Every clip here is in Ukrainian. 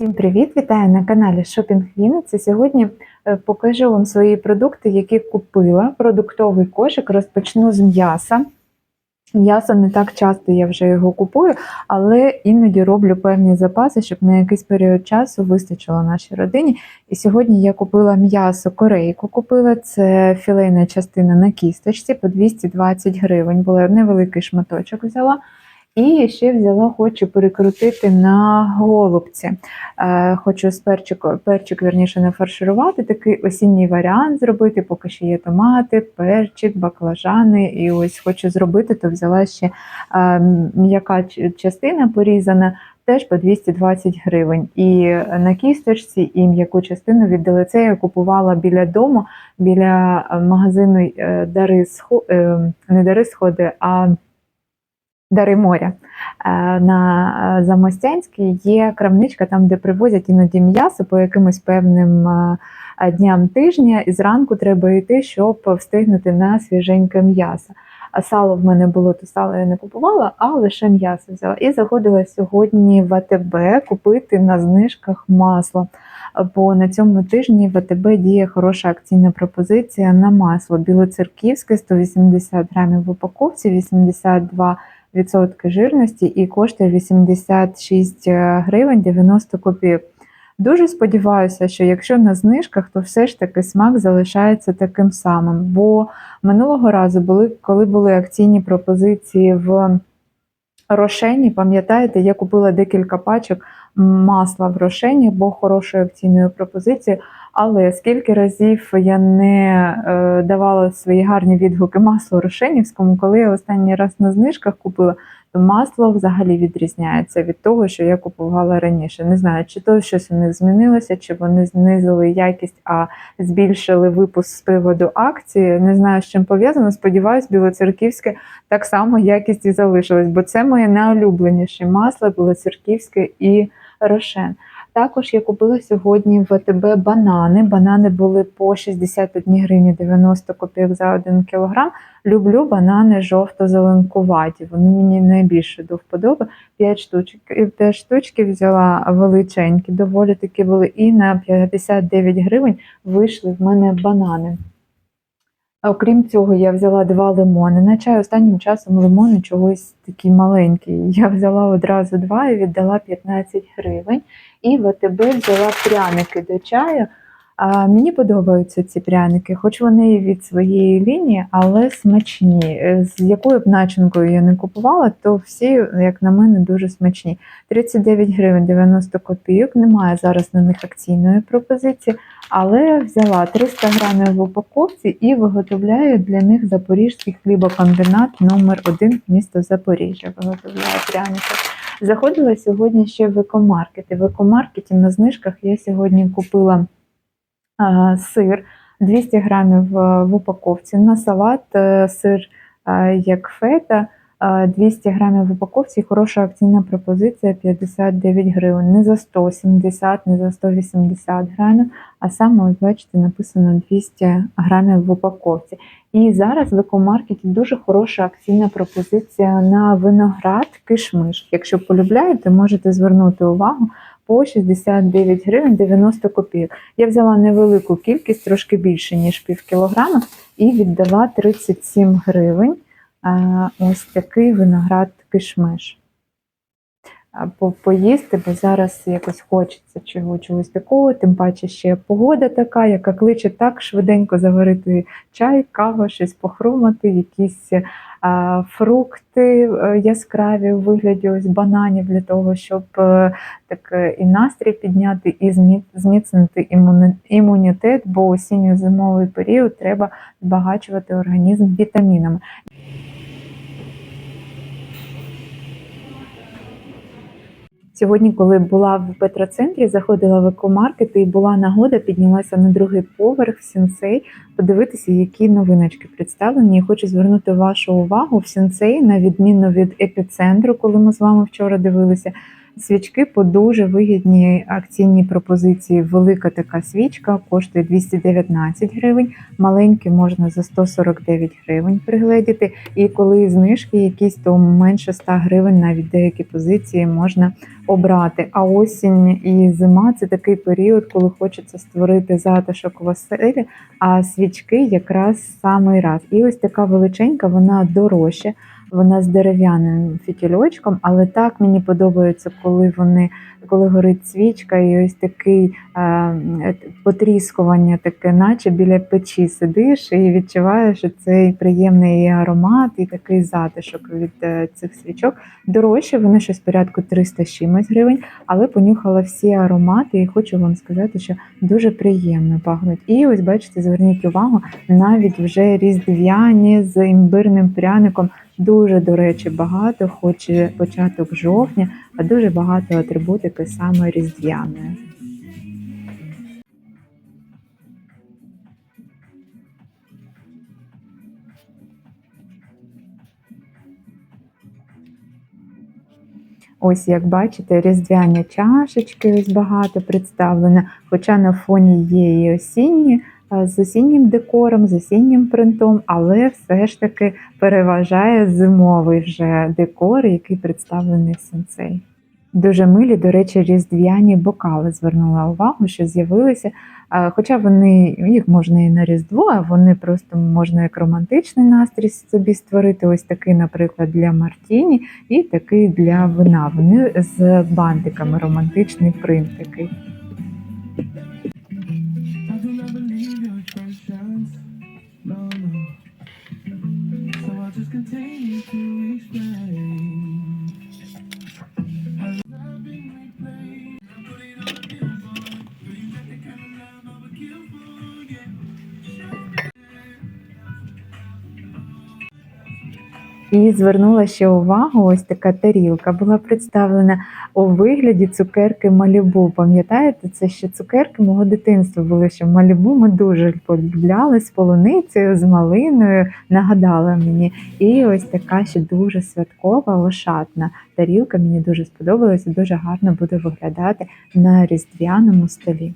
Всім привіт! Вітаю на каналі Shopping Вінниці. Сьогодні е, покажу вам свої продукти, які купила. Продуктовий кошик. Розпочну з м'яса. М'ясо не так часто я вже його купую, але іноді роблю певні запаси, щоб на якийсь період часу вистачило нашій родині. І сьогодні я купила м'ясо корейку. Купила це філейна частина на кісточці по 220 гривень. Була невеликий шматочок взяла. І ще взяла, хочу перекрутити на голубці. Е, хочу з перчику, перчик, вірніше, не фарширувати, такий осінній варіант зробити, поки ще є томати, перчик, баклажани. І ось хочу зробити, то взяла ще е, м'яка частина порізана. Теж по 220 гривень. І на кісточці, і м'яку частину віддали. Це я купувала біля дому, біля е, магазину Дари Схо- е, не Дари Сходи, а Дари моря. Е, На е, Замостянській є крамничка, там, де привозять іноді м'ясо по якимось певним е, дням тижня, і зранку треба йти, щоб встигнути на свіженьке м'ясо. А сало в мене було, то сало я не купувала, а лише м'ясо взяла. І заходила сьогодні в АТБ купити на знижках масло. Бо на цьому тижні в АТБ діє хороша акційна пропозиція на масло. Білоцерківське 180 грамів в упаковці, 82 відсотки жирності і коштує 86 гривень 90 копійок. Дуже сподіваюся, що якщо на знижках, то все ж таки смак залишається таким самим. Бо минулого разу були, коли були акційні пропозиції в Рошені, пам'ятаєте, я купила декілька пачок масла в Рошені, бо хорошою акційною пропозицією. Але скільки разів я не е, давала свої гарні відгуки маслу Рошенівському, коли я останній раз на знижках купила, то масло взагалі відрізняється від того, що я купувала раніше. Не знаю, чи то щось у них змінилося, чи вони знизили якість, а збільшили випуск з приводу акції. Не знаю, з чим пов'язано. Сподіваюсь, білоцерківське так само якість і залишилась, бо це моє найулюбленіше масло білоцерківське і Рошен. Також я купила сьогодні в ВТБ банани. Банани були по 61 гривні 90 копійок за 1 кілограм. Люблю банани жовто-зеленкуваті. Вони мені найбільше до вподоби. 5 штучок. 5 штучки взяла величенькі, доволі такі були. І на 59 гривень вийшли в мене банани. Окрім цього, я взяла два лимони. На чай останнім часом лимони чогось такі маленькі. Я взяла одразу два і віддала 15 гривень. І в взяла пряники до чаю. А, мені подобаються ці пряники, хоч вони від своєї лінії, але смачні. Е, З якою б начинкою я не купувала, то всі, як на мене, дуже смачні. 39 гривень 90 копійок. Немає зараз на них акційної пропозиції, але взяла 300 грамів в упаковці і виготовляю для них запорізький хлібокомбінат номер 1 місто Запоріжжя. Виготовляю пряники. Заходила сьогодні ще в екомаркети. В екомаркеті на знижках я сьогодні купила а, сир 200 грамів в упаковці. На салат е, сир як фета. Е, 200 грамів в упаковці, хороша акційна пропозиція 59 гривень. Не за 170, не за 180 грамів, а саме, ось бачите, написано 200 грамів в упаковці. І зараз в екомаркеті дуже хороша акційна пропозиція на виноград кишмиш. Якщо полюбляєте, можете звернути увагу по 69 гривень 90 копійок. Я взяла невелику кількість, трошки більше, ніж пів кілограма, і віддала 37 гривень. Ось такий виноград кишмиш. Поїсти, бо зараз якось хочеться чого, чогось такого, тим паче ще погода така, яка кличе так швиденько заварити чай, кава, щось похрумати, якісь а, фрукти е, яскраві у вигляді ось бананів для того, щоб е, так е, і настрій підняти, і зміцнити імунітет, бо осінньо-зимовий період треба збагачувати організм вітамінами. Сьогодні, коли була в Петроцентрі, заходила в екомаркет і була нагода, піднялася на другий поверх в сенсей, подивитися, які новиночки представлені. І хочу звернути вашу увагу в сенсей, на відміну від епіцентру, коли ми з вами вчора дивилися. Свічки по дуже вигідній акційній пропозиції. Велика така свічка коштує 219 гривень, маленькі можна за 149 гривень пригледіти. І коли знижки якісь, то менше 100 гривень навіть деякі позиції можна обрати. А осінь і зима це такий період, коли хочеться створити затишок в оселі, а свічки якраз самий раз. І ось така величенька, вона дорожча. Вона з дерев'яним фітільочком, але так мені подобається, коли вони коли горить свічка, і ось такий е, потріскування, таке, наче біля печі сидиш і відчуваєш цей приємний аромат, і такий затишок від е, цих свічок. Дорожче, вони щось порядку 300 чимось гривень, але понюхала всі аромати, і хочу вам сказати, що дуже приємно пахнуть. І ось бачите, зверніть увагу, навіть вже різдвяні з імбирним пряником. Дуже, до речі, багато, хоч початок жовтня, а дуже багато атрибутики саме різдвяної. Ось, як бачите, різдвяні чашечки ось багато представлено, хоча на фоні є і осінні з осіннім декором, з осіннім принтом, але все ж таки переважає зимовий вже декор, який представлений в сенсей. Дуже милі, до речі, різдвяні бокали звернула увагу, що з'явилися. Хоча вони їх можна і на Різдво, а вони просто можна як романтичний настрій собі створити. Ось такий, наприклад, для Мартіні, і такий для вина. Вони з бантиками, романтичний принт такий. І звернула ще увагу, ось така тарілка була представлена у вигляді цукерки Малібу. Пам'ятаєте, це ще цукерки мого дитинства були, що Малібу ми дуже полюбляли з полуницею, з малиною, нагадала мені. І ось така ще дуже святкова, ошатна тарілка. Мені дуже сподобалася, дуже гарно буде виглядати на різдвяному столі.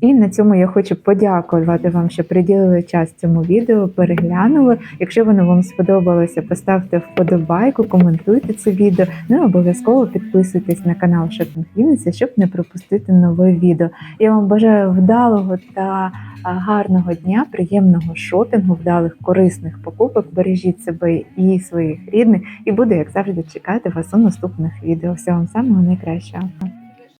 І на цьому я хочу подякувати вам, що приділили час цьому відео, переглянули. Якщо воно вам сподобалося, поставте вподобайку, коментуйте це відео. Ну обов'язково підписуйтесь на канал Шопінг щоб не пропустити нове відео. Я вам бажаю вдалого та гарного дня, приємного шопінгу, вдалих корисних покупок. Бережіть себе і своїх рідних, і буду, як завжди, чекати вас у наступних відео. Всього вам самого найкращого.